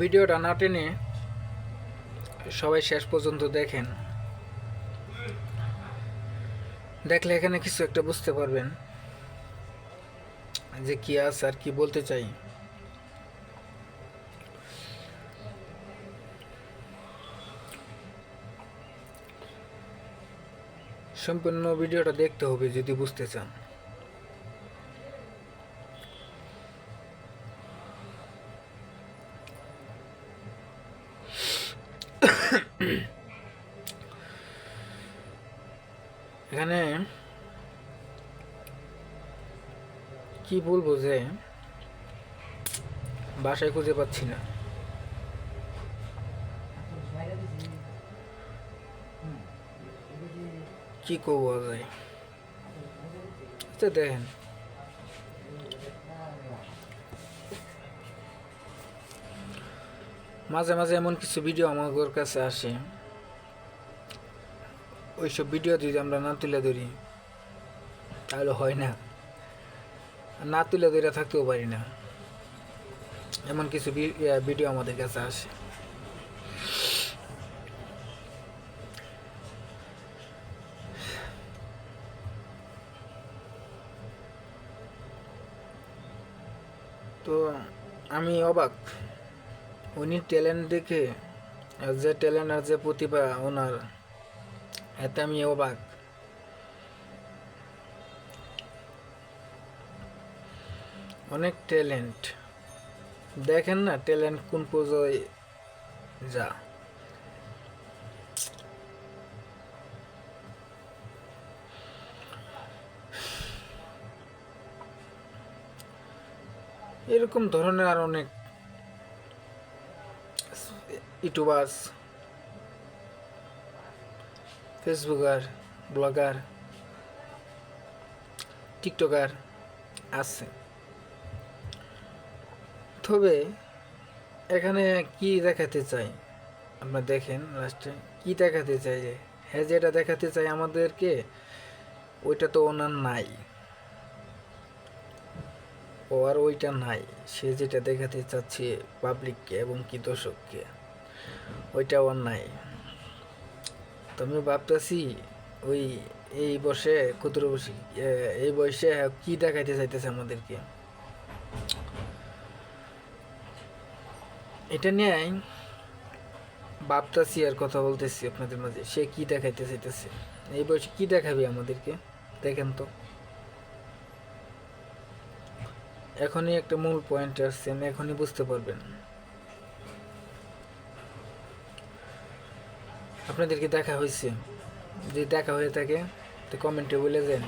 ভিডিওটা না টেনে সবাই শেষ পর্যন্ত দেখেন। দেখলে এখানে কিছু একটা বুঝতে পারবেন যে কি আছে আর কি বলতে চাই। সম্পূর্ণ ভিডিওটা দেখতে হবে যদি বুঝতে চান। এখানে কি বলব যে বাসায় খুঁজে পাচ্ছি না। কি করব যায় আচ্ছা দেখেন। মাঝে মাঝে এমন কিছু ভিডিও আমার কাছে আসে। ওইসব ভিডিও যদি আমরা না তুলে ধরি, তাহলে হয় না। না তুলে ধরে থাকতেও পারি না। এমন কিছু ভিডিও আমাদের কাছে আসে। তো আমি অবাক। উনি ট্যালেন্ট দেখে যে ট্যালেন্ট আর যে প্রতিভা ওনার এতে আমি অবাক। অনেক ট্যালেন্ট। দেখেন না ট্যালেন্ট কোন পর্যায়ে যা। এরকম ধরনের আর অনেক ইউটিউবার্স ফেসবুকার, ব্লগার, টিকটকার আছে। তবে এখানে কি দেখাতে চাই? আপনারা দেখেন লাস্টে কি দেখাতে চাই যে হ্যাঁ যেটা দেখাতে চাই আমাদেরকে, ওইটা তো ওনার নাই। ও আর ওইটা নাই, সে যেটা দেখাতে চাচ্ছে পাবলিককে এবং কি দর্শককে, ওইটা ওর নাই। তো আমি ভাবতেছি, ওই এই বসে ক্ষুদ্র বসে এই বয়সে কি দেখাইতে চাইতেছে আমাদেরকে? এটা নিয়ে ভাবতেছি আর কথা বলতেছি আপনাদের মাঝে, সে কি দেখাইতে চাইতেছে? এই বয়সে কি দেখাবে আমাদেরকে? দেখেন তো। এখনই একটা মূল পয়েন্ট আসছেন এখনই বুঝতে পারবেন। আপনাদেরকে দেখা হয়েছে। যদি দেখা হয়ে থাকে তো কমেন্টে বলে দেন।